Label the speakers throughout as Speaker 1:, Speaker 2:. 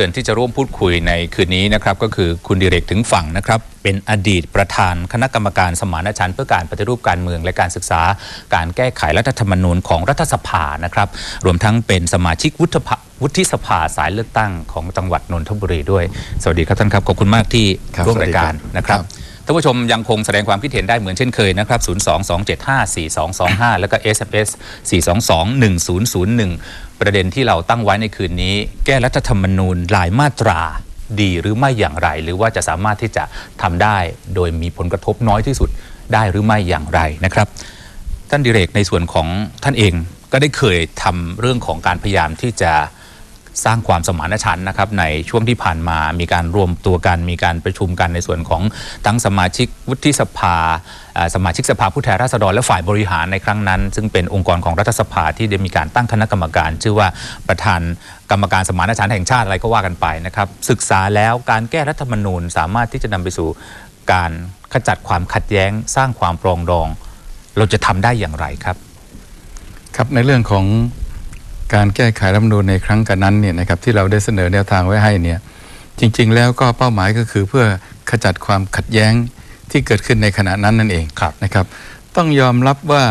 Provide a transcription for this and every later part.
Speaker 1: ชิญที่จะร่วมพูดคุยในคืนนี้นะครับก็คือคุณดิเรกถึงฝั่งนะครับเป็นอดีตประธานคณะกรรมการสมานฉันท์เพื่อการปฏิรูปการเมืองและการศึกษา การแก้ไขรัฐธรรมนูญของรัฐสภานะครับ รวมทั้งเป็นสมาชิกวุฒิภาวุฒิสภาสายเลือกตั้งของจังหวัดนนทบุรีด้วย สวัสดีครับท่านครับขอบคุณมากที่
Speaker 2: ครับ
Speaker 1: ร่วม
Speaker 2: สวัส
Speaker 1: รา
Speaker 2: ดี
Speaker 1: ยการ
Speaker 2: ครับ
Speaker 1: นะครับ
Speaker 2: ครับ
Speaker 1: ท่านผู้ชมยังคงแสดงความคิดเห็นได้เหมือนเช่นเคยนะครับ 022754225 แล้วก็ SMS 4221001 ประเด็นที่เราตั้งไว้ในคืนนี้ แก้รัฐธรรมนูญหลายมาตราดีหรือไม่อย่างไร หรือว่าจะสามารถที่จะทำได้ โดยมีผลกระทบน้อยที่สุดได้หรือไม่อย่างไรนะครับ ท่านดิเรกในส่วนของท่านเองก็ได้เคยทำเรื่องของการพยายามที่จะ สร้างความสมานฉันท์นะครับในช่วงที่ผ่านมามีการรวมตัวกัน มีการประชุมกันในส่วนของทั้งสมาชิกวุฒิสภาสมาชิกสภาผู้แทนราษฎรและฝ่ายบริหารในครั้งนั้น ซึ่งเป็นองค์กรของรัฐสภาที่ได้มีการตั้งคณะกรรมการ ชื่อว่าประธานกรรมการสมานฉันท์แห่งชาติอะไรก็ว่ากันไปนะครับศึกษาแล้วการแก้รัฐธรรมนูญ สามารถที่จะนำไปสู่การขจัดความขัดแย้ง สร้างความปรองดอง เราจะทำได้อย่างไรครับ
Speaker 2: ครับในเรื่องของ การแก้ไขรัฐธรรมนูญในครั้งกันนั้นเนี่ยนะครับที่เราได้เสนอแนวทางไว้ให้เนี่ยจริง ๆ แล้วก็เป้าหมายก็คือเพื่อขจัดความขัดแย้งที่เกิดขึ้นในขณะนั้นนั่นเอง
Speaker 1: ครับ
Speaker 2: นะครับ ต้องยอมรับว่า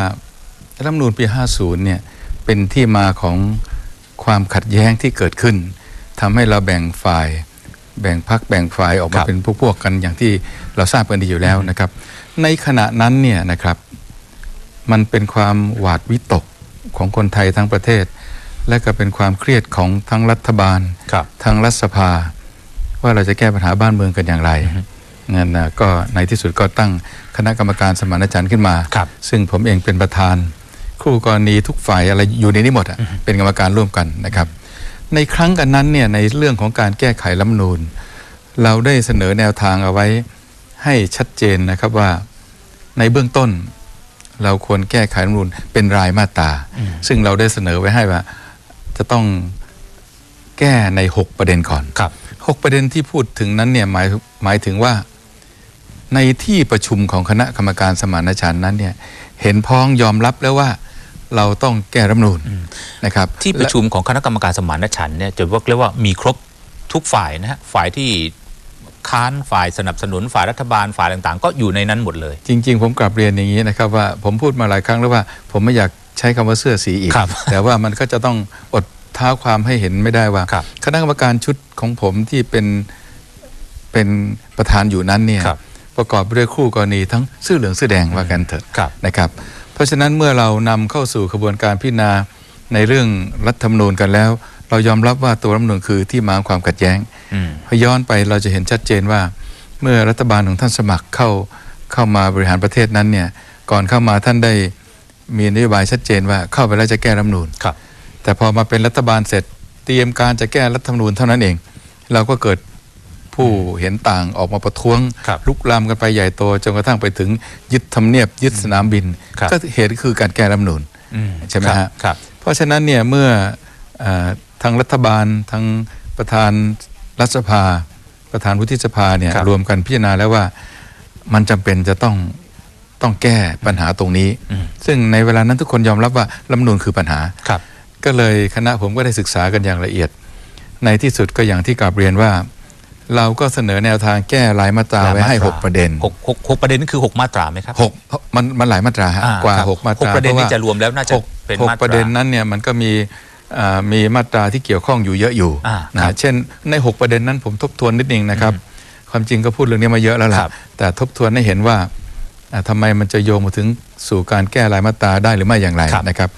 Speaker 2: รัฐธรรมนูญปี 50 เนี่ยเป็นที่มาของความขัดแย้งที่เกิดขึ้นทำให้เราแบ่งฝ่าย แบ่งพักแบ่งฝ่ายออก
Speaker 1: ค
Speaker 2: มา
Speaker 1: รับ
Speaker 2: เป็นพวกๆกันอย่างที่เราทราบกันดีอยู่แล้วนะครับ ในขณะนั้นเนี่ยนะครับมันเป็นความหวาดวิตกของคนไทยทั้งประเทศ และก็เป็นความเครียดของทั้งรัฐบาล
Speaker 1: ครับ
Speaker 2: ทั้งรัฐสภา ว่าเราจะแก้ปัญหาบ้านเมืองกันอย่างไรนั่นนะก็ในที่สุดก็ตั้งคณะกรรมการสมานฉันท์ขึ้นมา
Speaker 1: ครับ
Speaker 2: ซึ่งผมเองเป็นประธาน คู่กรณีทุกฝ่ายอะไรอยู่ในนี้หมดอะเป็นกรรมการร่วมกันนะครับ ในครั้งกันนั้นเนี่ยในเรื่องของการแก้ไขรัฐธรรมนูญเราได้เสนอแนวทางเอาไว้ให้ชัดเจนนะครับว่าในเบื้องต้น เราควรแก้ไขรัฐธรรมนูญเป็นรายมาตราซึ่งเราได้เสนอไว้ให้ว่า จะต้องแก้ใน 6 ประเด็นก่อน
Speaker 1: ครับ
Speaker 2: หกประเด็นที่พูดถึงนั้นเนี่ยหมายหมายถึงว่า ในที่ประชุมของคณะกรรมการสมานฉันท์นั้นเนี่ยเห็นพ้องยอมรับแล้วว่าเราต้องแก้รัฐธรรมนูญนะครับ
Speaker 1: ที่ประชุมของคณะกรรมการสมานฉันท์เนี่ยจะเรียกว่ามีครบทุกฝ่ายนะฮะฝ่ายที่ค้านฝ่ายสนับสนุนฝ่ายรัฐบาลฝ่ายต่างๆ ก็อยู่ในนั้นหมดเลย
Speaker 2: จริง ๆ ผมกลับเรียนอย่างนี้นะครับว่าผมพูดมาหลายครั้งแล้วว่า ผมไม่อยาก ใช้คำว่าเสื้อสีอีก
Speaker 1: ครับ
Speaker 2: แต่ว่ามันก็จะต้องอดเท้าความให้เห็นไม่ได้ว่า
Speaker 1: ครับ
Speaker 2: คณะกรรมการชุดของผมที่เป็นเป็นประธานอยู่นั้นเนี่ย
Speaker 1: ครับ
Speaker 2: ประกอบไปด้วยคู่กรณีทั้งเสื้อเหลืองเสื้อแดงว่ากันเถอะ
Speaker 1: ครับ
Speaker 2: นะครับ เพราะฉะนั้นเมื่อเรานำเข้าสู่กระบวนการพิจารณาในเรื่องรัฐธรรมนูญกันแล้ว เรายอมรับว่าตัวรัฐธรรมนูญคือที่มาของความขัดแย้ง
Speaker 1: อืม
Speaker 2: พอย้อนไปเราจะเห็นชัดเจนว่า เมื่อรัฐบาลของท่านสมัครเข้าเข้ามาบริหารประเทศนั้นเนี่ยก่อนเข้ามาท่านได้ มีนโยบายชัดเจนว่าเข้าไปแล้วจะแก้รัฐธรรมนูญ
Speaker 1: ครับ
Speaker 2: แต่พอมาเป็นรัฐบาลเสร็จ เตรียมการจะแก้รัฐธรรมนูญเท่านั้นเอง เราก็เกิดผู้เห็นต่างออกมาประท้วง
Speaker 1: ครับ
Speaker 2: ลุกลามกันไปใหญ่โตจนกระทั่งไปถึงยึดทำเนียบ ยึดสนามบิน
Speaker 1: ครับ
Speaker 2: ก็เหตุคือการแก้รัฐธรรมนูญ
Speaker 1: อืม
Speaker 2: ใช่ไหม
Speaker 1: ครับ
Speaker 2: ฮะ
Speaker 1: ครับ
Speaker 2: เพราะฉะนั้นเนี่ยเมื่อเออทางรัฐบาลทางประธานรัฐสภา ประธานวุฒิสภาเนี่ย
Speaker 1: ครับ
Speaker 2: รวมกันพิจารณาแล้วว่ามันจำเป็นจะต้อง ต้องแก้ปัญหาตรงนี้
Speaker 1: อืม
Speaker 2: ซึ่งในเวลานั้นทุกคนยอมรับว่ารัฐธรรมนูญคือปัญหา
Speaker 1: ครับ
Speaker 2: ก็เลยคณะผมก็ได้ศึกษากันอย่างละเอียด ในที่สุดก็อย่างที่กราบเรียนว่า เราก็เสนอแนวทางแก้รายมาตราไว้ให้ 6 ประเด็น
Speaker 1: หกหกหกประเด็นนี่คือหกมาตราไหมครับ
Speaker 2: หกมันมันหลายมาตราฮะ
Speaker 1: อ่
Speaker 2: กว่า
Speaker 1: ครับ
Speaker 2: หกมาต
Speaker 1: หก
Speaker 2: รา
Speaker 1: ประเด็น
Speaker 2: พา
Speaker 1: นี้
Speaker 2: ว่า
Speaker 1: จะรวมแล้วน่าจะ
Speaker 2: หก
Speaker 1: เป็น
Speaker 2: หก
Speaker 1: มาตรา
Speaker 2: ประเด็นนั้นเนี่ยมันก็มีอ่ามีมาตราที่เกี่ยวข้องอยู่เยอะอยู่
Speaker 1: อ่า
Speaker 2: นะครับเช่นใน 6 ประเด็นนั้นผมทบทวนนิดนึงนะครับ ความจริงก็พูดเรื่องนี้มาเยอะแล้วล่ะ
Speaker 1: ครับ
Speaker 2: แต่ทบทวนให้เห็นว่า อ่าทำไมมันจะโยงมาถึงสู่การแก้รายมาตราได้หรือไม่อย่างไร
Speaker 1: ครับ
Speaker 2: นะครับ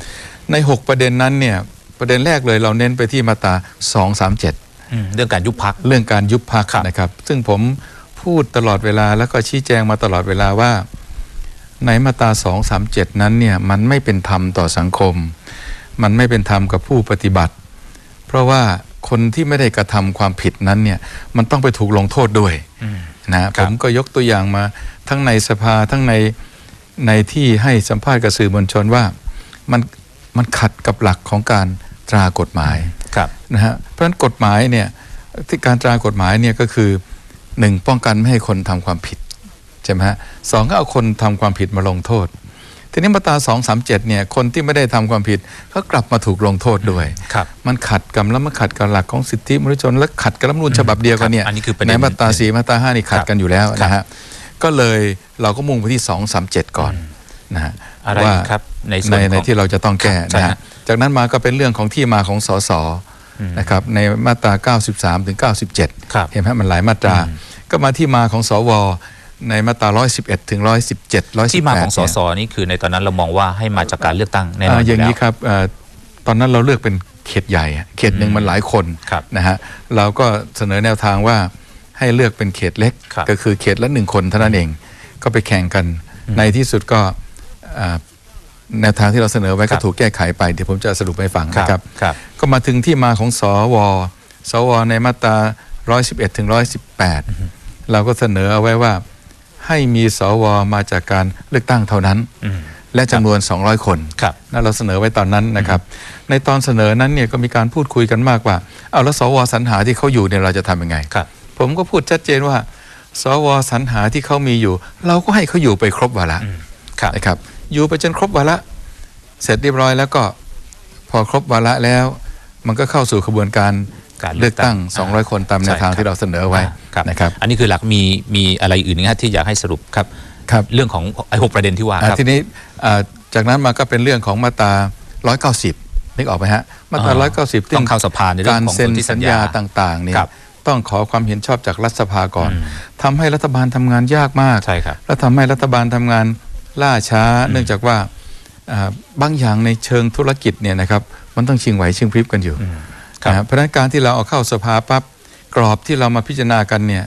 Speaker 2: ใน 6 ประเด็นนั้นเนี่ยประเด็นแรกเลยเราเน้นไปที่มาตรา237
Speaker 1: อืมเรื่องการยุบพัก
Speaker 2: เรื่องการยุบพัก
Speaker 1: ครับ
Speaker 2: นะครับ ซึ่งผมพูดตลอดเวลาแล้วก็ชี้แจงมาตลอดเวลาว่า ในมาตรา237 นั้นเนี่ยมันไม่เป็นธรรมต่อสังคม มันไม่เป็นธรรมกับผู้ปฏิบัติ เพราะว่าคนที่ไม่ได้กระทำความผิดนั้นเนี่ยมันต้องไปถูกลงโทษด้วย
Speaker 1: อืม
Speaker 2: นะ
Speaker 1: ค
Speaker 2: ผ
Speaker 1: รับ
Speaker 2: มก็ยกตัวอย่างมาทั้งในสภาทั้งในในที่ให้สัมภาษณ์กับสื่อมวลชนว่ามันมันขัดกับหลักของการตรากฎหมาย
Speaker 1: ครับ
Speaker 2: นะฮะเพราะฉะนั้นกฎหมายเนี่ยที่การตรากฎหมายเนี่ยก็คือหนึ่งป้องกันไม่ให้คนทำความผิดใช่ไหมฮะสองก็เอาคนทำความผิดมาลงโทษ ทีนี้มาตรา237เนี่ยคนที่ไม่ได้ทำความผิดก็กลับมาถูกลงโทษด้วย
Speaker 1: ครับ
Speaker 2: มันขัดกับแล้วมันขัดกับหลักของสิทธิมนุษยชนและขัดกับรัฐธรรมนูญฉบับเดียวกันเนี่ย
Speaker 1: ครับอันนี้คือประเด็น
Speaker 2: ในมาตราสี่มาตราห้านี่ขัด
Speaker 1: ครับ
Speaker 2: กันอยู่แล้ว
Speaker 1: ครับ
Speaker 2: นะฮะก็เลยเราก็มุ่งไปที่สองสามเจ็ดก่อนนะฮะ
Speaker 1: อะไร
Speaker 2: ว่า
Speaker 1: อีกครับในส่
Speaker 2: ใน
Speaker 1: วน
Speaker 2: ใน
Speaker 1: ของ
Speaker 2: ที่เราจะต้องแก้
Speaker 1: ใช่
Speaker 2: นะ
Speaker 1: ฮะ
Speaker 2: ฮะจากนั้นมาก็เป็นเรื่องของที่มาของสสนะครับในมาตรา 93 ถึง 97
Speaker 1: ครับ
Speaker 2: เห็นไหมมันหลายมาตรา ก็มาที่มาของสว ในมาตรา 111 ถึง 117 118
Speaker 1: ที่มาของส
Speaker 2: เนี่ย
Speaker 1: สนี่คือในตอนนั้นเรามองว่าให้มาจากการเลือกตั้งแน่นอน
Speaker 2: อ่าอย่าง
Speaker 1: นี้
Speaker 2: นี้ครับเอ่อตอนนั้นเราเลือกเป็นเขตใหญ่อะเขตหนึ่งมันหลายคน
Speaker 1: ครับ
Speaker 2: นะฮะเราก็เสนอแนวทางว่าให้เลือกเป็นเขตเล็ก
Speaker 1: ครับ
Speaker 2: ก็คือเขตละหนึ่งคนเท่านั้นเองก็ไปแข่งกัน ในที่สุดก็อ่าแนวทางที่เราเสนอไว้
Speaker 1: ครั
Speaker 2: ก็
Speaker 1: บ
Speaker 2: ถูกแก้ไขไปเดี๋ยวผมจะสรุปให้ฟัง
Speaker 1: ครับ
Speaker 2: นะครับ
Speaker 1: ครับ
Speaker 2: ก็มาถึงที่มาของสวสวในมาตรา 111ถึง118 เราก็เสนอเอาไว้ว่า ให้มีสวมาจากการเลือกตั้งเท่านั้น
Speaker 1: อืม
Speaker 2: และจำนวน 200 คน
Speaker 1: ครับ
Speaker 2: นั่นเราเสนอไว้ตอนนั้นนะครับ ในตอนเสนอนั้นเนี่ยก็มีการพูดคุยกันมากว่าเอาแล้วสวสรรหาที่เขาอยู่เนี่ยเราจะทำยังไง
Speaker 1: ครับ
Speaker 2: ผมก็พูดชัดเจนว่า สวสรรหาที่เขามีอยู่ เราก็ให้เขาอยู่ไปครบวาระ
Speaker 1: ครับ
Speaker 2: นะครับ อยู่ไปจนครบวาระเสร็จเรียบร้อยแล้วก็พอครบวาระแล้ว มันก็เข้าสู่ขบวนการ
Speaker 1: การเลื
Speaker 2: เลื
Speaker 1: อ
Speaker 2: อกก
Speaker 1: ตั้
Speaker 2: ตั้
Speaker 1: ง
Speaker 2: ง200 คนตามแนวทาง
Speaker 1: ใช่ครับ
Speaker 2: ที่เราเสนอไว้
Speaker 1: ครับ
Speaker 2: นะครับ
Speaker 1: อันนี้คือหลักมีมีอะไรอื่นนะฮะที่อยากให้สรุปครับ
Speaker 2: ครับ
Speaker 1: เรื่องของไอ้หกประเด็นที่ว่า
Speaker 2: อ่า
Speaker 1: ครับ
Speaker 2: ทีนี้อ่าจากนั้นมาก็เป็นเรื่องของมาตรา 190นึกออกไหมฮะมาตรา
Speaker 1: อ่า
Speaker 2: 190
Speaker 1: ต้องเข้าสภาในเรื่
Speaker 2: กา
Speaker 1: อง
Speaker 2: ร
Speaker 1: ของ
Speaker 2: เซ็น
Speaker 1: สนธิสั
Speaker 2: สั
Speaker 1: ญ
Speaker 2: ญ
Speaker 1: ญา
Speaker 2: ญาต่างๆเนี่ย
Speaker 1: ครับ
Speaker 2: ต้องขอความเห็นชอบจากรัฐสภาก่อน
Speaker 1: อืม
Speaker 2: ทำให้รัฐบาลทำงานยากมาก
Speaker 1: ใช่ครับ
Speaker 2: และทำให้รัฐบาลทำงานล่าช้า เนื่องจากว่าอ่าบางอย่างในเชิงธุรกิจเนี่ยนะครับมันต้องชิงไหวชิงพริบกันอยู่
Speaker 1: ครับ
Speaker 2: นะฮะเพราะฉะนั้นการที่เราเอาเข้าสภาปั๊บกรอบที่เรามาพิจารณากันเนี่ย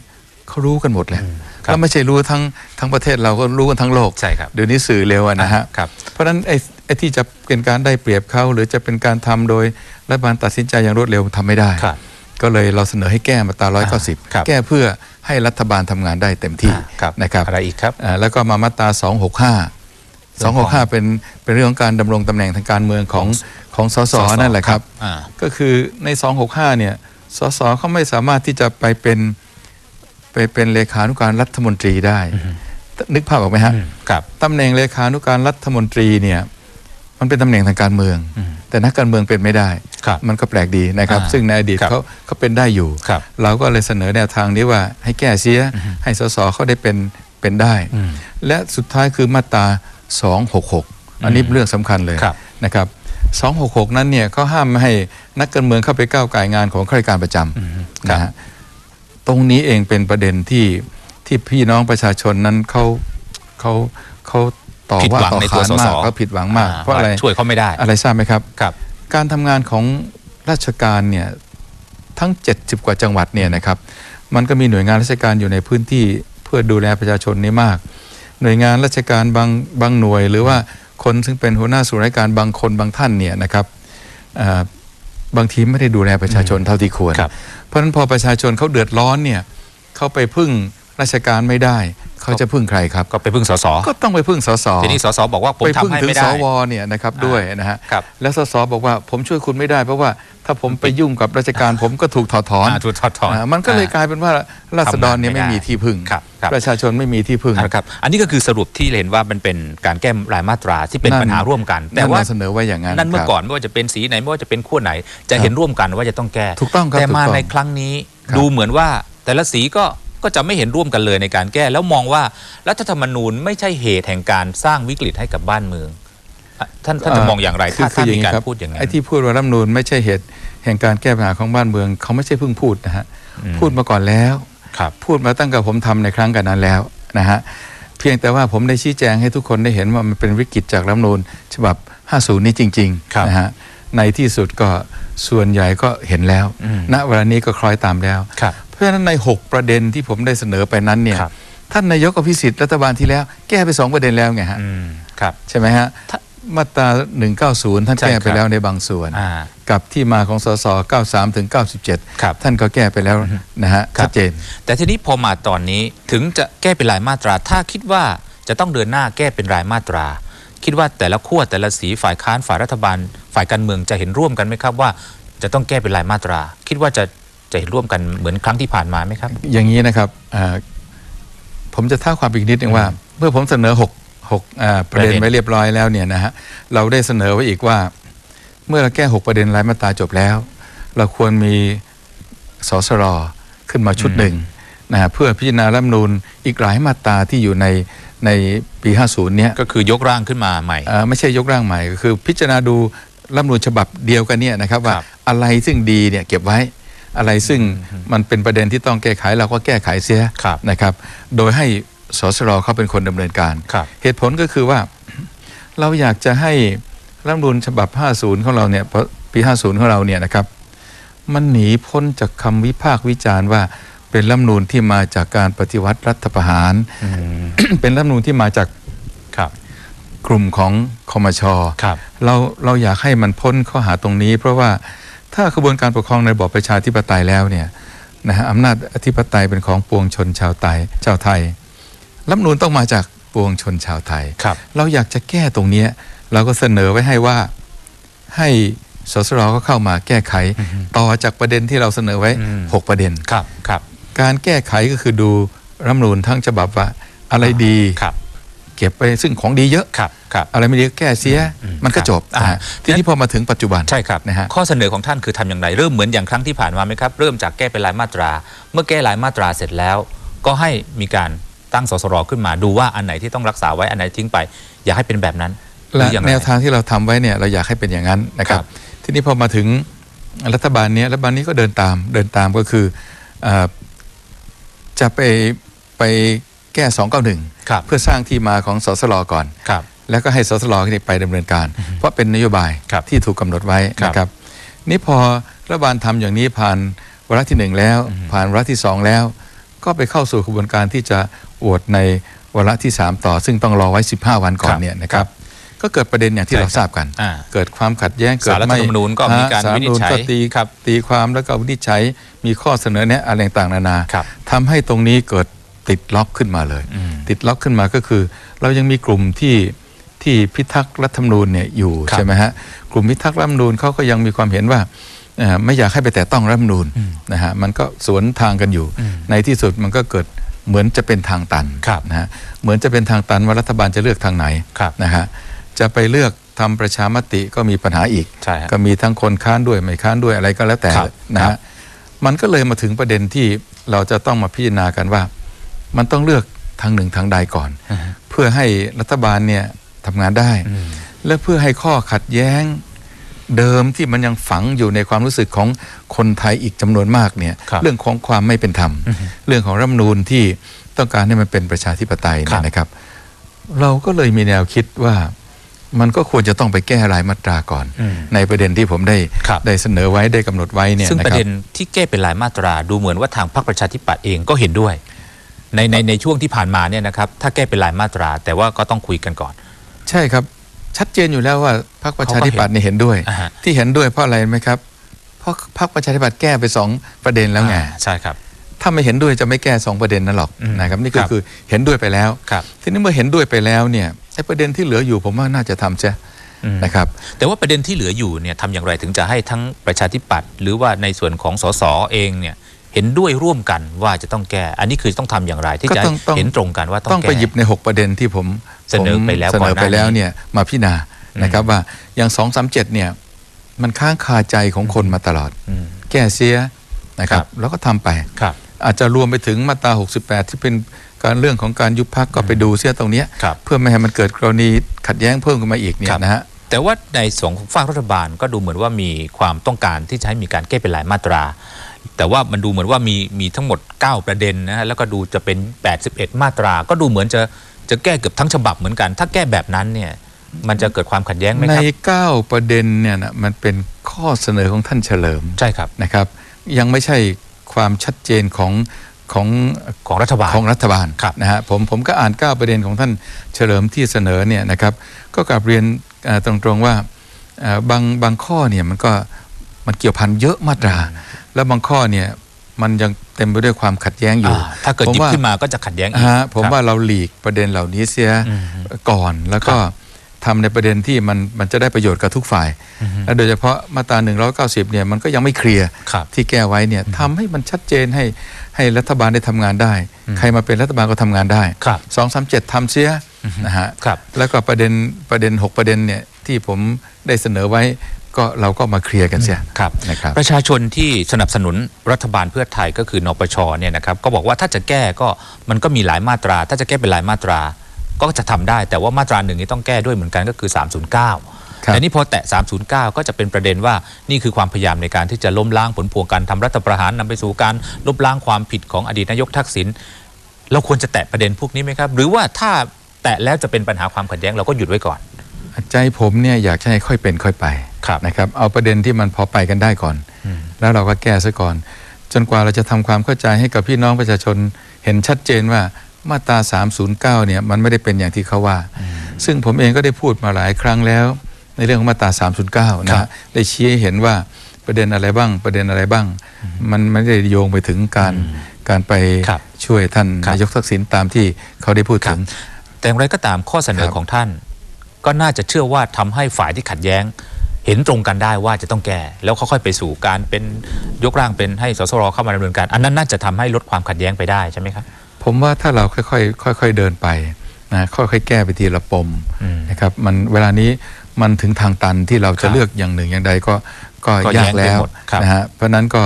Speaker 2: เขารู้กันหมดแหละ
Speaker 1: ครับ
Speaker 2: แล้วไม่ใช่รู้ทั้งทั้งประเทศเราก็รู้กันทั้งโลก
Speaker 1: ใช่ครับ
Speaker 2: เดี๋ยวนี้สื่อเร็วอะนะฮะ
Speaker 1: ครับ
Speaker 2: เพราะฉะนั้นไอ้ไอ้ที่จะเป็นการได้เปรียบเขาหรือจะเป็นการทำโดยรัฐบาลตัดสินใจอย่างรวดเร็วทำไม่ได้
Speaker 1: ครับ
Speaker 2: ก็เลยเราเสนอให้แก้มาตรา
Speaker 1: ครับ
Speaker 2: 190 แก้เพื่อให้รัฐบาลทำงานได้เต็มที่
Speaker 1: อ่าครับ
Speaker 2: นะครับ
Speaker 1: อะไรอีกครับ
Speaker 2: อ่าแล้วก็มามาตรา 265 265 เป็นเป็นเรื่องของการดำรงตำแหน่งทางการเมืองของของสสนั่นแหละครับ
Speaker 1: อ่า
Speaker 2: ก็คือใน 265 เนี่ย สสเขาไม่สามารถที่จะไปเป็นไปเป็นเลขานุการรัฐมนตรีได้ นึกภาพออกไหมฮะ
Speaker 1: อืมครับ
Speaker 2: ตำแหน่งเลขานุการรัฐมนตรีเนี่ย มันเป็นตำแหน่งทางการเมือง
Speaker 1: อืม
Speaker 2: แต่นักการเมืองเป็นไม่ได้
Speaker 1: ครับ
Speaker 2: มันก็แปลกดีนะครับ
Speaker 1: อ่า
Speaker 2: ซึ่งในอดีต
Speaker 1: ครับ
Speaker 2: เขาเขาเป็นได้อยู่
Speaker 1: ครับ
Speaker 2: เราก็เลยเสนอแนวทางนี้ว่าให้แก้เสีย ให้สสเขาได้เป็นเป็นได้
Speaker 1: อืม
Speaker 2: และสุดท้ายคือมาตรา 266 อันนี้เรื่องสำคัญเลย
Speaker 1: ครับ
Speaker 2: นะครับ266 นั้นเนี่ยเขาห้ามไม่ให้นักการเมืองเข้าไปก้าวไก่ายงานของข้าราชการประจ
Speaker 1: อืมำ
Speaker 2: นะฮะตรงนี้เองเป็นประเด็นที่ที่พี่น้องประชาชนนั้นเขาเขาเขาต่อ
Speaker 1: ผิด
Speaker 2: ว่า
Speaker 1: หวัง
Speaker 2: ต่อ
Speaker 1: ในตัว
Speaker 2: ขาน
Speaker 1: สส
Speaker 2: มากเขาผิดหวังมาก เพราะอะไร
Speaker 1: ช่วยเขาไม่ได้
Speaker 2: อะไรทราบไหมครับ
Speaker 1: ครับ
Speaker 2: การทำงานของราชการเนี่ยทั้ง 70 กว่าจังหวัดเนี่ยนะครับ มันก็มีหน่วยงานราชการอยู่ในพื้นที่เพื่อดูแลประชาชนนี่มาก หน่วยงานราชการบางบางหน่วย หรือว่าคนซึ่งเป็นหัวหน้าส่วนราชการบางคนบางท่านเนี่ยนะครับอ่าบางทีไม่ได้ดูแลประชาชนเท่าที่ควร
Speaker 1: ครับ
Speaker 2: เพราะฉะนั้นพอประชาชนเขาเดือดร้อนเนี่ยเขาไปพึ่ง ราชการไม่ได้ เขาจะพึ่งใครครับ
Speaker 1: ก็ไปพึ่งสส
Speaker 2: ก็ต้องไปพึ่งสส
Speaker 1: ทีนี้สสบอกว่าผม
Speaker 2: ไป
Speaker 1: ทำ
Speaker 2: พึ่ง
Speaker 1: ให้
Speaker 2: ถึง
Speaker 1: ไม่
Speaker 2: ส
Speaker 1: ได้
Speaker 2: วเนี่ยนะครับ
Speaker 1: อ่า
Speaker 2: ด้วยนะฮะ
Speaker 1: ครับ
Speaker 2: แล้วสสบอกว่าผมช่วยคุณไม่ได้ เพราะว่าถ้าผมไปยุ่งกับราชการผมก็ถูกถอดถอน
Speaker 1: อ่าถูกถอดถอน
Speaker 2: อ่ามันก็เลยกลายเป็นว่าราษฎรเนี่ย
Speaker 1: ทำงานไม่
Speaker 2: ไม่
Speaker 1: ได้
Speaker 2: มีที่พึ่ง
Speaker 1: ครับครับ
Speaker 2: ประชาชนไม่มีที่พึ่ง
Speaker 1: นะครับอันนี้ก็คือสรุปที่เห็นว่ามันเป็นการแก้รายมาตราที่เป็น
Speaker 2: นั่น
Speaker 1: ปัญหาร่วมกัน แต่
Speaker 2: นั่น
Speaker 1: ว่า
Speaker 2: เรเสนอไว้อย่างนั้น
Speaker 1: นั่นเมื่อ
Speaker 2: ครับ
Speaker 1: ก่อนไม่ว่าจะเป็นสีไหนไม่ว่าจะเป็นขั้วไหน จะเห็นร่วมกันว่าจะต้องแก้
Speaker 2: ถูกต้องครับ
Speaker 1: แต่มา
Speaker 2: ถูกต้อง
Speaker 1: ในครั้งนี้
Speaker 2: ครับ
Speaker 1: ดูเหมือนว่าแต่ละสีก็ ก็จะไม่เห็นร่วมกันเลยในการแก้ แล้วมองว่ารัฐธรรมนูญไม่ใช่เหตุแห่งการสร้างวิกฤตให้กับบ้านเมืองอะท่านท่านจะมองอย่างไร
Speaker 2: คื
Speaker 1: ถ้า
Speaker 2: คื
Speaker 1: ถ้า
Speaker 2: อย่
Speaker 1: มี
Speaker 2: งนี้
Speaker 1: การ
Speaker 2: ครับ
Speaker 1: พูดอย่างนั้น
Speaker 2: ไอ้ที่พูดว่ารัฐธรรมนูญไม่ใช่เหตุแห่งการแก้ปัญหาของบ้านเมือง เขาไม่ใช่เพิ่งพูดนะฮะ
Speaker 1: อืม
Speaker 2: พูดมาก่อนแล้ว
Speaker 1: ครับ
Speaker 2: พูดมาตั้งแต่ผมทำในครั้งกันนั้นแล้วนะฮะเพียงแต่ว่าผมได้ชี้แจงให้ทุกคนได้เห็นว่ามันเป็นวิกฤตจากรัฐธรรมนูญฉบับ 50 นี้จริง
Speaker 1: ครับ
Speaker 2: ๆนะฮะในที่สุดก็ส่วนใหญ่ก็เห็นแล้ว
Speaker 1: อืม
Speaker 2: ณเวลานี้ก็คล้อยตามแล้ว
Speaker 1: ครับ
Speaker 2: เพราะฉะนั้นใน 6 ประเด็นที่ผมได้เสนอไปนั้นเนี่ย
Speaker 1: ครับ
Speaker 2: ท่านนายกอภิสิทธิ์รัฐบาลที่แล้ว แก้ไป 2 ประเด็นแล้วไงฮะ
Speaker 1: อืมครับ
Speaker 2: ใช่ไหมฮะ
Speaker 1: ถ้า
Speaker 2: มาตรา 190 ท่าน
Speaker 1: ใช่
Speaker 2: แก้
Speaker 1: ครับ
Speaker 2: ไปแล้วในบางส่วน
Speaker 1: อ่า
Speaker 2: กับที่มาของสส93 ถึง 97
Speaker 1: ครับ
Speaker 2: ท่านก็แก้ไปแล้วนะฮะ
Speaker 1: ครับ
Speaker 2: ชัดเจน
Speaker 1: แต่ทีนี้พอมาตอนนี้ถึงจะแก้เป็นรายมาตรา ถ้าคิดว่าจะต้องเดินหน้าแก้เป็นรายมาตรา คิดว่าแต่ละขั้วแต่ละสีฝ่ายค้านฝ่ายรัฐบาล ฝ่ายการเมืองจะเห็นร่วมกันไหมครับว่า จะต้องแก้เป็นรายมาตรา คิดว่าจะ จะเห็นร่วมกันเหมือนครั้งที่ผ่านมาไหมครับ
Speaker 2: อย่างนี้นะครับอ่าผมจะท้าความอีกนิดนึงว่า เมื่อผมเสนอ6หกอ่าประเด็น
Speaker 1: ประเด็น
Speaker 2: ไว้เรียบร้อยแล้วเนี่ยนะฮะเราได้เสนอไว้อีกว่า เมื่อเราแก้หกประเด็นรายมาตราจบแล้ว เราควรมีสสรขึ้นมาชุดหนึ่งนะฮะเพื่อพิจารณารัฐธรรมนูญอีกหลายมาตราที่อยู่ในในปี 50 เนี่ย
Speaker 1: ก็คือยกร่างขึ้นมาใหม่
Speaker 2: เอ่อไม่ใช่ยกร่างใหม่ก็คือ พิจารณาดูรัฐธรรมนูญฉบับเดียวกันเนี่ยนะครับว่า
Speaker 1: ครับ
Speaker 2: อะไรซึ่งดีเนี่ยเก็บไว้ อะไรซึ่งมันเป็นประเด็นที่ต้องแก้ไขเราก็แก้ไขเสีย
Speaker 1: ครับ
Speaker 2: นะครับ โดยให้สสรเขาเป็นคนดำเนินการ
Speaker 1: ครับ
Speaker 2: เหตุผลก็คือว่าเราอยากจะให้รัฐธรรมนูญฉบับ 50 ของเราเนี่ยเพราะปี 50 ของเราเนี่ยนะครับมันหนีพ้นจากคำวิพากษ์วิจารณ์ว่าเป็นรัฐธรรมนูญที่มาจากการปฏิวัติรัฐประหาร
Speaker 1: อืม
Speaker 2: เป็นรัฐธรรมนูญที่มาจาก
Speaker 1: ครับ
Speaker 2: กลุ่มของคอมช
Speaker 1: ครับ
Speaker 2: เราเราอยากให้มันพ้นข้อหาตรงนี้ เพราะว่า ถ้ากระบวนการปกครองในระบอบประชาธิปไตยแล้วเนี่ยนะฮะอำนาจอธิปไตยเป็นของปวงชนชาวไทยชาวไทยรัฐธรรมนูญต้องมาจากปวงชนชาวไทย
Speaker 1: ครับ
Speaker 2: เราอยากจะแก้ตรงเนี้ยเราก็เสนอไว้ให้ว่าให้สสรก็เข้ามาแก้ไข ต่อจากประเด็นที่เราเสนอไว้
Speaker 1: อืม
Speaker 2: หกประเด็น
Speaker 1: ครับครับ
Speaker 2: การแก้ไขก็คือดูรัฐธรรมนูญทั้งฉบับว่าอะไรดี
Speaker 1: ครับ
Speaker 2: เก็บไปซึ่งของดีเยอะ
Speaker 1: ครับครับ
Speaker 2: อะไรไม่ดีก็แก้เสีย
Speaker 1: อืม
Speaker 2: มันก็
Speaker 1: ครับ
Speaker 2: จบ
Speaker 1: อ่า
Speaker 2: นะฮะทีนี้พอมาถึงปัจจุบัน
Speaker 1: ใช่ครับ
Speaker 2: นะฮะ
Speaker 1: ข้อเสนอของท่านคือทำอย่างไร เริ่มเหมือนอย่างครั้งที่ผ่านมาไหมครับ เริ่มจากแก้เป็นรายมาตรา เมื่อแก้รายมาตราเสร็จแล้ว ก็ให้มีการตั้งสสรขึ้นมาดูว่าอันไหนที่ต้องรักษาไว้อันไหนทิ้งไป อย่าให้เป็นแบบนั้นหรื
Speaker 2: และ
Speaker 1: อยังไง
Speaker 2: แนวทางที่เราทำไว้เนี่ยเราอยากให้เป็นอย่างนั้นนะครับ
Speaker 1: ครับ
Speaker 2: ทีนี้พอมาถึงรัฐบาลเนี้ยรัฐบาลนี้ก็เดินตามเดินตามก็คือเออจะไปไป แก้ 291
Speaker 1: ครับ
Speaker 2: เพื่อสร้างที่มาของสสรก่อน
Speaker 1: ครับ
Speaker 2: แล้วก็ให้สสรนี่ไปดำเนินการ เพราะเป็นนโยบาย
Speaker 1: ครับ
Speaker 2: ที่ถูกกำหนดไว้
Speaker 1: ครับ
Speaker 2: นะครับ นี่พอรัฐบาลทำอย่างนี้ผ่านวาระที่หนึ่งแล้ว ผ่านวาระที่สองแล้ว ก็ไปเข้าสู่กระบวนการที่จะโหวตในวาระที่ 3 ต่อ ซึ่งต้องรอไว้ 15 วันก่อนเนี่ยนะครับก็เกิดประเด็นอย่างที่
Speaker 1: ใช่
Speaker 2: เรา
Speaker 1: ครับ
Speaker 2: ทราบกัน
Speaker 1: อ่า
Speaker 2: เกิดความขัดแย้ง เกิด
Speaker 1: ศาลรัฐธรรมนูญก็มีการ
Speaker 2: ศล
Speaker 1: วินิจฉัย
Speaker 2: ก็ตี
Speaker 1: ครับ
Speaker 2: ตีความแล้วก็วินิจฉัย มีข้อเสนอแนะอะไรต่างๆนานา
Speaker 1: ครับ
Speaker 2: ทำให้ตรงนี้เกิด ติดล็อกขึ้นมาเลย
Speaker 1: อืม
Speaker 2: ติดล็อกขึ้นมาก็คือ เรายังมีกลุ่มที่ที่พิทักษ์รัฐธรรมนูญเนี่ยอยู่
Speaker 1: ครับ
Speaker 2: ใช่ไหมฮะกลุ่มพิทักษ์รัฐธรรมนูญเขาก็ยังมีความเห็นว่าเอ่อไม่อยากให้ไปแตะต้องรัฐธรรมนูญนะฮะมันก็สวนทางกันอยู่ ในที่สุดมันก็เกิดเหมือนจะเป็นทางตัน
Speaker 1: ครับ
Speaker 2: นะฮะเหมือนจะเป็นทางตันว่ารัฐบาลจะเลือกทางไหน
Speaker 1: ครับ
Speaker 2: นะฮะจะไปเลือกทำประชามติก็มีปัญหาอีก
Speaker 1: ใช่ฮะ
Speaker 2: ก็มีทั้งคนค้านด้วยไม่ค้านด้วยอะไรก็แล้วแต่
Speaker 1: ครับ
Speaker 2: นะครับฮะมันก็เลยมาถึงประเด็นที่เราจะต้องมาพิจารณากันว่า มันต้องเลือกทางหนึ่งทางใดก่อน เพื่อให้รัฐบาลเนี่ยทำงานได้
Speaker 1: อืม
Speaker 2: และเพื่อให้ข้อขัดแย้งเดิมที่มันยังฝังอยู่ในความรู้สึกของคนไทยอีกจำนวนมากเนี่ย
Speaker 1: ครับ
Speaker 2: เรื่องของความไม่เป็นธรรม เรื่องของรัฐธรรมนูญที่ต้องการให้มันเป็นประชาธิปไตย
Speaker 1: ครั
Speaker 2: เนี่ย
Speaker 1: บ
Speaker 2: นะครับ เราก็เลยมีแนวคิดว่ามันก็ควรจะต้องไปแก้รายมาตราก่อน
Speaker 1: อืม
Speaker 2: ในประเด็นที่ผมได้
Speaker 1: ครับ
Speaker 2: ได้เสนอไว้ได้กำหนดไว้เนี่ย
Speaker 1: ซึ่ง
Speaker 2: นะ
Speaker 1: ประ
Speaker 2: ครับ
Speaker 1: เด็นที่แก้เป็นรายมาตราดูเหมือนว่าทางพรรคประชาธิปัตย์เองก็เห็นด้วย ในในในช่วงที่ผ่านมาเนี่ยนะครับถ้าแก้เป็นรายมาตรา แต่ว่าก็ต้องคุยกันก่อน
Speaker 2: ใช่ครับชัดเจนอยู่แล้วว่าพรรคประชาธิปัตย์เนี่ยเห็นด้วย
Speaker 1: อ่าฮะ
Speaker 2: ที่เห็นด้วยเพราะอะไรไหมครับ เพราะพรรคประชาธิปัตย์แก้ไปสองประเด็นแล้วไง
Speaker 1: อ่าใช่ครับ
Speaker 2: ถ้าไม่เห็นด้วยจะไม่แก้สองประเด็นนั้นหรอก
Speaker 1: อืม
Speaker 2: นะครับนี่
Speaker 1: ค
Speaker 2: ก็
Speaker 1: รับ
Speaker 2: คือเห็นด้วยไปแล้ว
Speaker 1: ครับ
Speaker 2: ทีนี้เมื่อเห็นด้วยไปแล้วเนี่ยไอ้ประเด็นที่เหลืออยู่ผมว่าน่าจะทำใช่
Speaker 1: อืม
Speaker 2: นะครับ
Speaker 1: แต่ว่าประเด็นที่เหลืออยู่เนี่ยทำอย่างไรถึงจะให้ทั้งประชาธิปัตย์หรือว่าในส่วนของสสเองเนี่ย เห็นด้วยร่วมกันว่าจะต้องแก้ อันนี้คือต้องทำอย่างไร ที่
Speaker 2: ก็
Speaker 1: จะ
Speaker 2: ต้องต้อง
Speaker 1: เห็นตรงกันว่าต้
Speaker 2: ต้
Speaker 1: อ
Speaker 2: องง
Speaker 1: แก้
Speaker 2: ไปหยิบใน 6 ประเด็นที่ผม
Speaker 1: เสนอไปแล้ว
Speaker 2: ผมเสนอไปแล้ว
Speaker 1: ก่อนหน้านี้
Speaker 2: เนี่ยมาพิจารณานะครับว่าอย่าง2 3 7เนี่ยมันค้างคาใจของคนมาตลอด
Speaker 1: อืม
Speaker 2: แก้เสียนะครั
Speaker 1: ครับบ
Speaker 2: แล้วก็ทำไป
Speaker 1: ครับ
Speaker 2: อาจจะรวมไปถึงมาตรา 68 ที่เป็นการเรื่องของการยุบพักก็ไปดูเสียตรงเนี้ย
Speaker 1: ครับ
Speaker 2: เพื่อไม่ให้มันเกิดกรณีขัดแย้งเพิ่มขึ้นมาอีกเนี่
Speaker 1: ค
Speaker 2: ย
Speaker 1: รับ
Speaker 2: นะฮะ
Speaker 1: แต่ว่าในส่วนของฝ่ายรัฐบาลก็ดูเหมือนว่ามีความต้องการที่จะให้มีการแก้เป็นรายมาตรา แต่ว่ามันดูเหมือนว่ามีมีทั้งหมด 9 ประเด็นนะฮะแล้วก็ดูจะเป็น 81 มาตรา ก็ดูเหมือนจะจะแก้เกือบทั้งฉบับเหมือนกัน ถ้าแก้แบบนั้นเนี่ยมันจะเกิดความขัดแย้งไหม
Speaker 2: ใน
Speaker 1: ครับ
Speaker 2: 9ประเด็นเนี่ยนะมันเป็นข้อเสนอของท่านเฉลิม
Speaker 1: ใช่ครับ
Speaker 2: นะครับ ยังไม่ใช่ความชัดเจนของของ
Speaker 1: ของรัฐบาล
Speaker 2: ของรัฐบาล
Speaker 1: ครับ
Speaker 2: นะฮะผมผมก็อ่าน 9 ประเด็นของท่านเฉลิมที่เสนอเนี่ยนะครับ ก็กลับเรียนเอ่อตรงๆว่าเอ่อบางบางข้อเนี่ยมันก็มันเกี่ยวพันเยอะมาตรา แล้วบางข้อเนี่ยมันยังเต็มไปด้วยความขัดแย้งอยู่
Speaker 1: อ่าถ้าเกิด
Speaker 2: ผม
Speaker 1: หยิบ
Speaker 2: ว่า
Speaker 1: ขึ้นมาก็จะขัดแย้งอีก
Speaker 2: ฮะผม
Speaker 1: ครับ
Speaker 2: ว่าเราหลีกประเด็นเหล่านี้เสีย
Speaker 1: อืม
Speaker 2: ก่อนแล้วก็ทำในประเด็นที่มันมันจะได้ประโยชน์กับทุกฝ่าย
Speaker 1: อืม
Speaker 2: และโดยเฉพาะมาตรา 190 เนี่ยมันก็ยังไม่เคลียร์
Speaker 1: ครับ
Speaker 2: ที่แก้ไว้เนี่ยทำให้มันชัดเจนให้ให้รัฐบาลได้ทำงานได้
Speaker 1: อืม
Speaker 2: ใครมาเป็นรัฐบาลก็ทำงานได้
Speaker 1: ครับ
Speaker 2: สองสามเจ็ดทำเสียนะฮะ
Speaker 1: ครับ
Speaker 2: แล้วก็ประเด็นประเด็น 6 ประเด็นเนี่ยที่ผมได้เสนอไว้ ก็เราก็มาเคลียร์กันเสีย
Speaker 1: ครับ
Speaker 2: นะครับ
Speaker 1: ประชาชนที่สนับสนุนรัฐบาลเพื่อไทยก็คือนปชเนี่ยนะครับก็บอกว่าถ้าจะแก้ก็มันก็มีหลายมาตรา ถ้าจะแก้เป็นหลายมาตรา ก็จะทำได้ แต่ว่ามาตราหนึ่งนี้ต้องแก้ด้วยเหมือนกันก็คือ 309
Speaker 2: ครับ
Speaker 1: แต่นี่พอแตะ 309 ก็จะเป็นประเด็นว่านี่คือความพยายามในการที่จะล้มล้างผลพวงการทำรัฐประหารนำไปสู่การลบล้างความผิดของอดีตนายกทักษิณเราควรจะแตะประเด็นพวกนี้ไหมครับ หรือว่าถ้าแตะแล้วจะเป็นปัญหาความขัดแย้งเราก็หยุดไว้ก่อน
Speaker 2: ใจผมเนี่ยอยากจะให้ค่อยเป็นค่อยไป
Speaker 1: ครับ
Speaker 2: นะครับ เอาประเด็นที่มันพอไปกันได้ก่อน แล้วเราก็แก้ซะก่อน จนกว่าเราจะทำความเข้าใจให้กับพี่น้องประชาชนเห็นชัดเจนว่ามาตรา 309 เนี่ยมันไม่ได้เป็นอย่างที่เขาว่า ซึ่งผมเองก็ได้พูดมาหลายครั้งแล้ว ในเรื่องของมาตรา 309 นะ
Speaker 1: ครั
Speaker 2: ฮะ
Speaker 1: บ
Speaker 2: ได้ชี้ให้เห็นว่าประเด็นอะไรบ้าง ประเด็นอะไรบ้าง มันไม่ได้โยงไปถึงการการไป
Speaker 1: ครับ
Speaker 2: ช่วยท่าน
Speaker 1: ครับ
Speaker 2: นายกทักษิณตามที่เขาได้พูด
Speaker 1: ครั
Speaker 2: ถึ
Speaker 1: บ
Speaker 2: ง
Speaker 1: แต่อย่างไรก็ตามข้อเสนอ
Speaker 2: ครับ
Speaker 1: ของท่าน ก็น่าจะเชื่อว่าทำให้ฝ่ายที่ขัดแย้ง เห็นตรงกันได้ว่าจะต้องแก้ แล้วค่อยๆไปสู่การเป็นยกร่างเป็นให้สสรเข้ามาดำเนินการ อันนั้นน่าจะทำให้ลดความขัดแย้งไปได้ใช่ไหมครับ
Speaker 2: ผมว่าถ้าเราค่อยๆค่อย ๆเดินไปนะค่อยๆแก้ไปทีละปม
Speaker 1: อืม
Speaker 2: นะครับมันเวลานี้มันถึงทางตันที่เรา
Speaker 1: ครั
Speaker 2: จะ
Speaker 1: บ
Speaker 2: เลือกอย่างหนึ่งอย่างใดก็ก็
Speaker 1: ก็
Speaker 2: ยาก
Speaker 1: แย้งไป
Speaker 2: แล้ว
Speaker 1: หมดครับ
Speaker 2: นะฮะเพราะฉะนั้นก็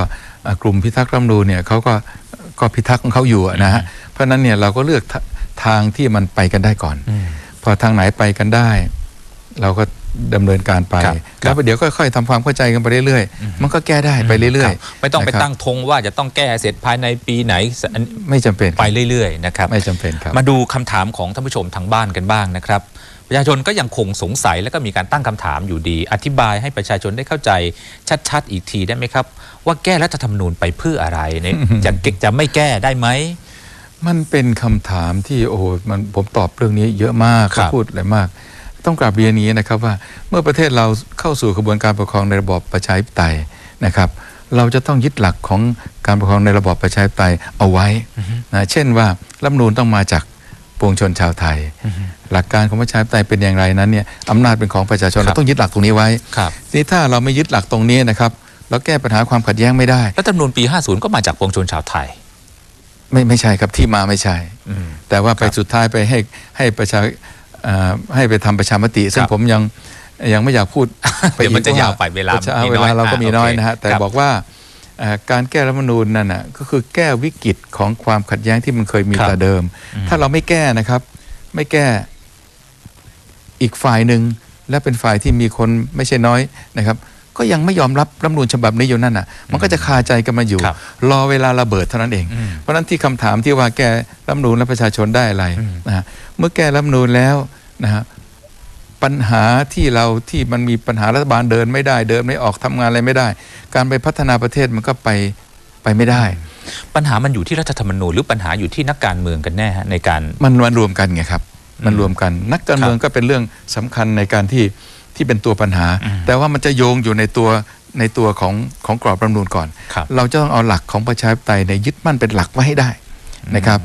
Speaker 2: อ่ากลุ่มพิทักษ์รัฐธรรมนูญเนี่ยเขาก็ก็พิทักษ์ของเขาอยู่อะนะฮะเพราะฉะนั้นเนี่ยเราก็เลือกทาทางที่มันไปกันได้ก่อน
Speaker 1: อืม
Speaker 2: พอทางไหนไปกันได้ เราก็ดำเนินการไป
Speaker 1: ครับ
Speaker 2: แล้วเดี๋ยวค่อยๆทำความเข้าใจกันไปเรื่อยๆ มันก็แก้ได้ไปเรื่อย
Speaker 1: ครับไม่ต้องไป
Speaker 2: นะครับ
Speaker 1: ตั้งธงว่าจะต้องแก้เสร็จภายในปีไหนอัน
Speaker 2: ๆไม่จำเป็น
Speaker 1: ไปเรื่อยๆนะครับ
Speaker 2: ไม่จำเป็นครับ
Speaker 1: มาดูคำถามของท่านผู้ชมทางบ้านกันบ้างนะครับประชาชนก็ยังคงสงสัยและก็มีการตั้งคำถามอยู่ดี อธิบายให้ประชาชนได้เข้าใจชัดๆ อีกทีได้ไหมครับ ว่าแก้รัฐธรรมนูญไปเพื่ออะไรเนี่ยจะจะไม่แก้ได้ไหม
Speaker 2: มันเป็นคำถามที่โอ้โหมันผมตอบเรื่องนี้เยอะมาก
Speaker 1: ครับ
Speaker 2: พูดอะไรมาก ต้องกราบเรียนอย่างนี้นะครับว่าเมื่อประเทศเราเข้าสู่กระบวนการปกครองในระบอบประชาธิปไตยนะครับ เราจะต้องยึดหลักของการปกครองในระบอบประชาธิปไตยเอาไว้นะเช่นว่ารัฐธรรมนูญต้องมาจากปวงชนชาวไทย หลักการของประชาธิปไตยเป็นอย่างไรนั้นเนี่ยอำนาจเป็นของประชาชน
Speaker 1: ครับ
Speaker 2: เราต้องยึดหลักตรงนี้ไว้
Speaker 1: ครับ
Speaker 2: ทีนี้ถ้าเราไม่ยึดหลักตรงนี้นะครับเราแก้ปัญหาความขัดแย้งไม่ได้
Speaker 1: รัฐธรรมนูญปี 50 ก็มาจากปวงชนชาวไทย
Speaker 2: ไม่ไม่ใช่ครับที่มาไม่ใช่
Speaker 1: อืม
Speaker 2: แต่ว่าไป
Speaker 1: ครับ
Speaker 2: สุดท้ายไปให้ให้ประชาเอ่อให้ไปทำประชามติ ซึ่
Speaker 1: ค
Speaker 2: ง
Speaker 1: รับ
Speaker 2: ผมยังยังไม่อยากพูด
Speaker 1: เดี๋ยวมันจะ
Speaker 2: อีก
Speaker 1: ยาวไปเวลา
Speaker 2: ประช
Speaker 1: มี
Speaker 2: เว
Speaker 1: น้อย
Speaker 2: ลาเราก็
Speaker 1: อะ
Speaker 2: มีน้อย
Speaker 1: โอเค
Speaker 2: นะฮะแต่
Speaker 1: ครับ
Speaker 2: บอกว่าเอ่อการแก้รัฐธรรมนูญนั่นน่ะก็คือแก้วิกฤตของความขัดแย้งที่มันเคยมี
Speaker 1: ครับ
Speaker 2: แต่เดิม
Speaker 1: อืม
Speaker 2: ถ้าเราไม่แก้นะครับ ไม่แก้อีกฝ่ายหนึ่งและเป็นฝ่ายที่มีคนไม่ใช่น้อยนะครับ ก็ยังไม่ยอมรับรัฐธรรมนูญฉบับนี้อยู่นั่นน่ะ มันก็จะคาใจกันมาอยู่
Speaker 1: ครับ
Speaker 2: รอเวลาระเบิดเท่านั้นเอง
Speaker 1: อืม
Speaker 2: เพราะฉะนั้นที่คำถามที่ว่าแก้รัฐธรรมนูญและประชาชนได้อะไร
Speaker 1: อืม
Speaker 2: นะฮะเมื่อแก้รัฐธรรมนูญแล้วนะฮะปัญหาที่เราที่มันมีปัญหารัฐบาลเดินไม่ได้เดินไม่ออกทำงานอะไรไม่ได้ การไปพัฒนาประเทศมันก็ไปไปไม่ได้
Speaker 1: ปัญหามันอยู่ที่รัฐธรรมนูญหรือปัญหาอยู่ที่นักการเมืองกันแน่ฮะในการ
Speaker 2: มันมันรวมกันไงครับ มันรวมกัน นักการเมืองก็เป็นเรื่องสำคัญในการที่ ที่เป็นตัวปัญหา
Speaker 1: อืม
Speaker 2: แต่ว่ามันจะโยงอยู่ในตัวในตัวของของกรอบรัฐธรรมนูญก่อน
Speaker 1: ครับ
Speaker 3: เราจะต้องเอาหลักของประชาธิปไตยในยยึดมั่นเป็นหลักไว้ให้ได้นะครับ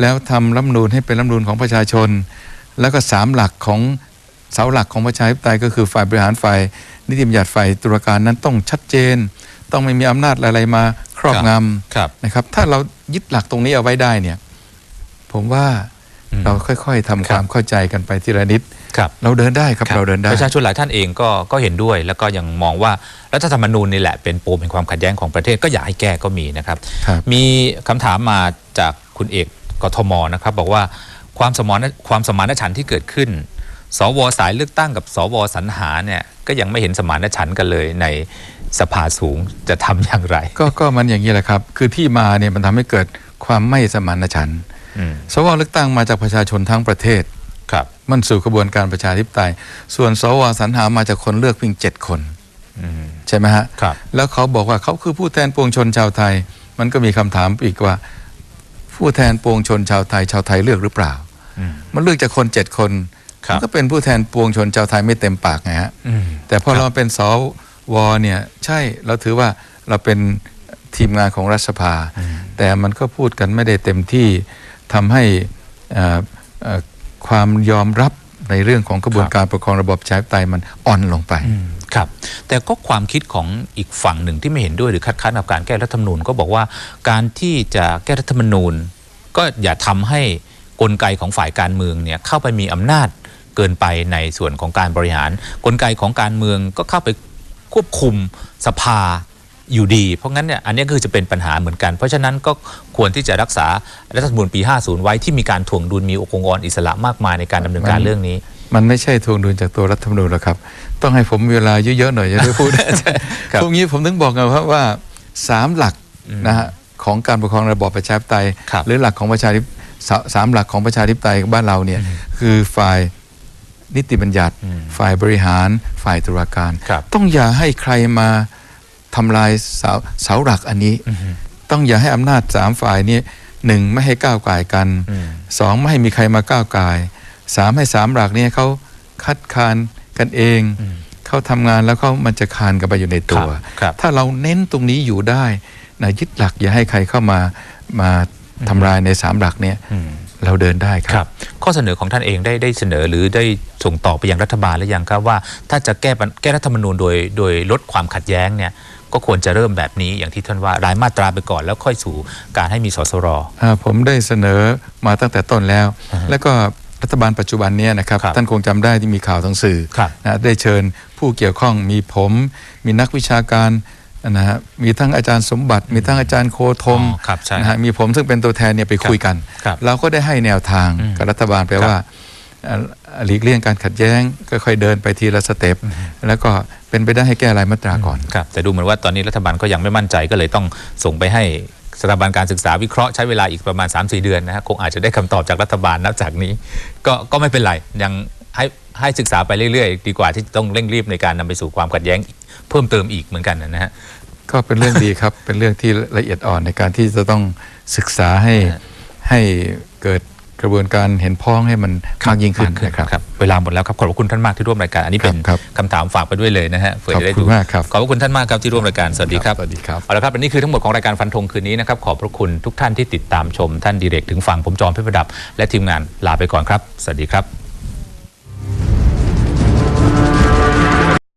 Speaker 3: แล้วทำรัฐธรรมนูญให้เป็นรัฐธรรมนูญของประชาชน แล้วก็สามหลักของเสาหลักของประชาธิปไตยก็คือฝ่ายบริหารฝ่ายนิติบัญญัติฝ่ายตุลาการนั้นต้องชัดเจน ต้องไม่มีอำนาจอะไรมาครอบง
Speaker 1: ครับำ
Speaker 2: นะครับ ถ้าเรายึดหลักตรงนี้เอาไว้ได้เนี่ย ผมว่า
Speaker 1: อืม
Speaker 2: เราค่อย ๆทำ
Speaker 1: ครับ
Speaker 2: ความเข้าใจกันไปทีละนิด
Speaker 1: ครับ
Speaker 2: เราเดินได้ครับเราเดินได้
Speaker 1: ประชาชนหลายท่านเองก็ก็เห็นด้วย แล้วก็ยังมองว่ารัฐธรรมนูญนี่แหละเป็นปมแห่งความขัดแย้งของประเทศก็อยากให้แก้ก็มีนะครับ
Speaker 2: ครับ
Speaker 1: มีคำถามมาจากคุณเอกกทมนะครับ บอกว่าความสมานความสมานฉันท์ที่เกิดขึ้น สวสายเลือกตั้งกับสวสรรหาเนี่ยก็ยังไม่เห็นสมานฉันท์กันเลยในสภาสูงจะทำอย่างไร
Speaker 2: ก็ก็มันอย่างนี้แหละครับ คือที่มาเนี่ยมันทำให้เกิดความไม่สมานฉันท์
Speaker 1: อืม
Speaker 2: สวเลือกตั้งมาจากประชาชนทั้งประเทศ
Speaker 1: ครับ
Speaker 2: มันสู่กระบวนการประชาธิปไตย ส่วนสวสรรหามาจากคนเลือกเพียงเจ็ดคน
Speaker 1: อืม
Speaker 2: ใช่ไหมฮะ
Speaker 1: ครับ
Speaker 2: แล้วเขาบอกว่าเขาคือผู้แทนปวงชนชาวไทย มันก็มีคำถามอีกว่า ผู้แทนปวงชนชาวไทย ชาวไทยเลือกหรือเปล่า
Speaker 1: อืม
Speaker 2: มันเลือกจากคนเจ็ดคน
Speaker 1: ครับ
Speaker 2: มันก็เป็นผู้แทนปวงชนชาวไทยไม่เต็มปากไงฮะ
Speaker 1: อืม
Speaker 2: แต่พอ
Speaker 1: ครับ
Speaker 2: เราเป็นสวเนี่ยใช่เราถือว่าเราเป็นทีมงานของรัฐสภา แต่มันก็พูดกันไม่ได้เต็มที่ทำให้เอ่อเอ่อ ความยอมรับในเรื่องของกระบวนการปกครองระบอบประชาธิปไตยมันอ่อนลงไป
Speaker 1: อืมครับ แต่ก็ความคิดของอีกฝั่งหนึ่งที่ไม่เห็นด้วยหรือคัดค้านกับการแก้รัฐธรรมนูญก็บอกว่าการที่จะแก้รัฐธรรมนูญ ก็อย่าทำให้กลไกของฝ่ายการเมืองเนี่ยเข้าไปมีอำนาจเกินไปในส่วนของการบริหาร กลไกของการเมืองก็เข้าไปควบคุมสภา อยู่ดี เพราะงั้นเนี่ยอันนี้คือจะเป็นปัญหาเหมือนกัน เพราะฉะนั้นก็ควรที่จะรักษารัฐธรรมนูญปี 50 ไว้ที่มีการถ่วงดุลมีองค์กรอิสระมากมายในการดำเนินการ
Speaker 2: มัน
Speaker 1: เรื่องนี้
Speaker 2: มันไม่ใช่ทวงดุลจากตัวรัฐธรรมนูญหรอกครับ ต้องให้ผมมีเวลาเยอะๆหน่อยจะได้พูด
Speaker 1: ครับ
Speaker 2: พวกนี้ผมถึงบอกไงว่าว่าสามหลักนะฮะของการปกครองระบอบประชาธิปไตย
Speaker 1: ครับ
Speaker 2: หรือหลักของประชาธิปสาสามหลักของประชาธิปไตยบ้านเราเนี่ยคือฝ่ายนิติบัญญัติ
Speaker 1: อืม
Speaker 2: ฝ่ายบริหาร ฝ่ายตุลาการ
Speaker 1: ครับ
Speaker 2: ต้องอย่าให้ใครมา ทำลายเสาเสาหลักอันนี้
Speaker 1: อือฮึ
Speaker 2: ต้องอย่าให้อำนาจสามฝ่ายนี้หนึ่งไม่ให้ก้าวไก่ายกัน
Speaker 1: อืม
Speaker 2: สองไม่ให้มีใครมาก้าวไก่ายสามให้สามหลักเนี่ยเขาคัดค้านกันเอง
Speaker 1: อืม
Speaker 2: เขาทำงานแล้วเขามันจะคานกันไปอยู่ในตัว
Speaker 1: ครับครับ
Speaker 2: ถ้าเราเน้นตรงนี้อยู่ได้นะยึดหลักอย่าให้ใครเข้ามามาทำลายในสามหลักเนี่ย
Speaker 1: อืม
Speaker 2: เราเดินได้ค
Speaker 1: ครับรับข้อเสนอของท่านเองได้ได้เสนอหรือได้ส่งต่อไปยังรัฐบาลหรือยังครับว่า ถ้าจะแก้ปัญแก้รัฐธรรมนูญโดยโดยลดความขัดแย้งเนี่ย ก็ควรจะเริ่มแบบนี้อย่างที่ท่านว่ารายมาตราไปก่อนแล้วค่อยสู่การให้มีสสร
Speaker 2: อ่าผมได้เสนอมาตั้งแต่ต้นแล้ว
Speaker 1: อ่าฮะ
Speaker 2: แล้วก็รัฐบาลปัจจุบันเนี้นะครับ
Speaker 1: ครับ
Speaker 2: ท่านคงจำได้ที่มีข่าวทางสื่อ
Speaker 1: ครับ
Speaker 2: นะได้เชิญผู้เกี่ยวข้องมีผม มีนักวิชาการนะฮะมีทั้งอาจารย์สมบัติ มีทั้งอาจารย์โคธม
Speaker 1: อ๋อครับใช่
Speaker 2: นะฮะมีผมซึ่งเป็นตัวแทนเนี่ยไปคุยกัน
Speaker 1: ครับ
Speaker 2: เราก็ได้ให้แนวทาง
Speaker 1: อืม
Speaker 2: กับรัฐบาลไป
Speaker 1: ครับ
Speaker 2: ว่าเอ่อ หลีกเลี่ยงการขัดแย้งค่อยๆเดินไปทีละสเต็ปแล้วก็เป็นไปได้ให้แก้รายมาตราก่อน
Speaker 1: ครับแต่ดูเหมือนว่าตอนนี้รัฐบาลก็ยังไม่มั่นใจก็เลยต้องส่งไปให้สถาบันการศึกษาวิเคราะห์ใช้เวลาอีกประมาณ 3-4 เดือนนะฮะคงอาจจะได้คำตอบจากรัฐบาลนับจากนี้ ก็ก็ไม่เป็นไรยังให้ให้ศึกษาไปเรื่อยๆ ดีกว่าที่ต้องเร่งรีบในการนำไปสู่ความขัดแย้งเพิ่มเติมอีกเหมือนกันนะฮะ
Speaker 2: ก็เป็นเรื่องดีครับ เป็นเรื่องที่ละเอียดอ่อนในการที่จะต้องศึกษาให้
Speaker 1: ฮะ
Speaker 2: ให้เกิด กระบวนการเห็นพ้องให้มันมากยิ่งขึ้นนะครับ
Speaker 1: ครับเวลาหมดแล้วครับขอบพระคุณท่านมากที่ร่วมรายการ อันนี้เป็น
Speaker 2: ครับ
Speaker 1: คำถามฝากไปด้วยเลยนะฮะเผื่อจะได้
Speaker 2: ขอบคุณ
Speaker 1: ดู
Speaker 2: มากครับ
Speaker 1: ขอบพระคุณท่านมากครับที่ร่วมรายการ สวัสดีครับ
Speaker 2: สวัสดีครับ
Speaker 1: เอาละครับอันนี้คือทั้งหมดของรายการฟันธงคืนนี้นะครับ ขอบพระคุณทุกท่านที่ติดตามชม ท่านดีเรกถึงฝั่งผมจอมเพชรประดับ และทีมงานลาไปก่อนครับ สวัสดีครับ